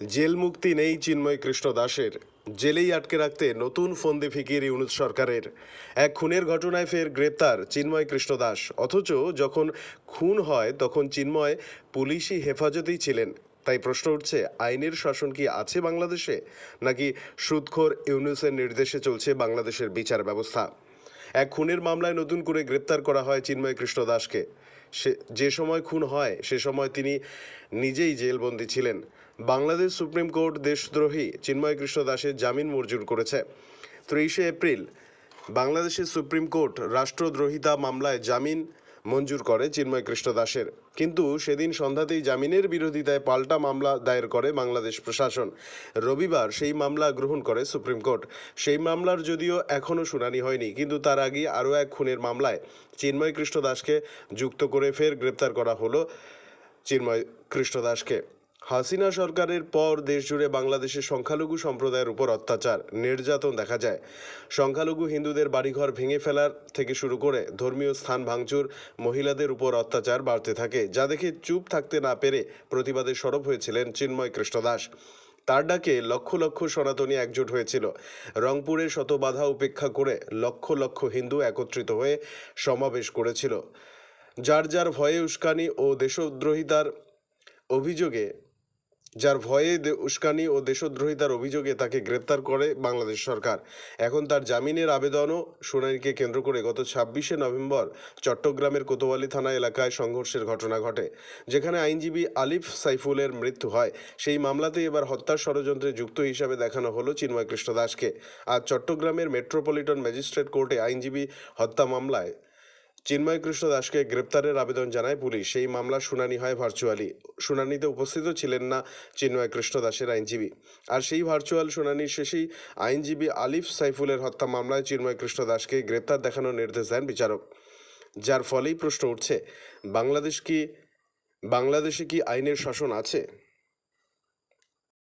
Jail মুক্তি নেই চিন্ময় কৃষ্ণ দাসের। জেলেই আটকে রাখতে নতুন ফন্দি ফিকির ইউনুস সরকারের। এক খুনের ঘটনায় ফের গ্রেপ্তার চিন্ময় কৃষ্ণ দাস। অথচ যখন খুন হয়, তখন চিন্ময় পুলিশি হেফাজতেই ছিলেন। তাই প্রশ্ন উঠছে, আইনের শাসন কি আছে বাংলাদেশে? নাকি সুদখোর ইউনুসের নির্দেশে চলছে বাংলাদেশের বিচার ব্যবস্থা? এক খুনের মামলায় নতুন করে গ্রেপ্তার করা হয় চিন্ময় কৃষ্ণ দাসকে। সে, যে সময় খুন হয়, সে সময় তিনি নিজেই জেলবন্দি ছিলেন। বাংলাদেশ সুপ্রিম কোর্ট দেশদ্রোহী চিন্ময় কৃষ্ণ দাসের জামিন মঞ্জুর করেছে। ত্রিশে এপ্রিল, বাংলাদেশের সুপ্রিম কোর্ট রাষ্ট্রদ্রোহিতা মামলায় জামিন মঞ্জুর করে চিন্ময় কৃষ্ণ দাসের। কিন্তু সেদিন সন্ধ্যাতেই জামিনের বিরোধিতায় পাল্টা মামলা দায়ের করে বাংলাদেশ প্রশাসন। রবিবার সেই মামলা গ্রহণ করে সুপ্রিম কোর্ট। সেই মামলার যদিও এখনও শুনানি হয়নি, কিন্তু তার আগে আরও এক খুনের মামলায় চিন্ময় কৃষ্ণ দাসকে যুক্ত করে ফের গ্রেপ্তার করা হলো চিন্ময় কৃষ্ণ দাসকে। হাসিনা সরকারের পর দেশজুড়ে বাংলাদেশের সংখ্যালঘু সম্প্রদায়ের উপর অত্যাচার, নির্যাতন দেখা যায়। সংখ্যালঘু হিন্দুদের বাড়িঘর ভেঙে ফেলার থেকে শুরু করে ধর্মীয় স্থান ভাঙচুর, মহিলাদের উপর অত্যাচার বাড়তে থাকে, যা দেখে চুপ থাকতে না পেরে প্রতিবাদে সরব হয়েছিলেন চিন্ময় কৃষ্ণ দাস। তার ডাকে লক্ষ লক্ষ সনাতনী একজোট হয়েছিল। রংপুরে শত বাধা উপেক্ষা করে লক্ষ লক্ষ হিন্দু একত্রিত হয়ে সমাবেশ করেছিল। যার যার ভয়ে উস্কানি ও দেশদ্রোহিতার অভিযোগে যার ভয়ে উস্কানি ও দেশদ্রোহিতার অভিযোগে তাকে গ্রেপ্তার করে বাংলাদেশ সরকার। এখন তার জামিনের আবেদনও শুনানিকে কেন্দ্র করে গত ছাব্বিশে নভেম্বর চট্টগ্রামের কোতোয়ালি থানা এলাকায় সংঘর্ষের ঘটনা ঘটে, যেখানে আইনজীবী আলিফ সাইফুলের মৃত্যু হয়। সেই মামলাতেই এবার হত্যার ষড়যন্ত্রে যুক্ত হিসাবে দেখানো হলো চিন্ময় কৃষ্ণ দাসকে। আজ চট্টগ্রামের মেট্রোপলিটন ম্যাজিস্ট্রেট কোর্টে আইনজীবী হত্যা মামলায় চিন্ময় কৃষ্ণ দাসকে গ্রেপ্তারের আবেদন জানায় পুলিশ। সেই মামলার শুনানি হয় ভার্চুয়ালি। শুনানিতে উপস্থিত ছিলেন না চিন্ময় কৃষ্ণ দাসের আইনজীবী। আর সেই ভার্চুয়াল শুনানির শেষেই আইনজীবী আলিফ সাইফুলের হত্যা মামলায় চিন্ময় কৃষ্ণ দাসকে গ্রেপ্তার দেখানোর নির্দেশ দেন বিচারক। যার ফলেই প্রশ্ন উঠছে, বাংলাদেশ কি, বাংলাদেশে কি আইনের শাসন আছে?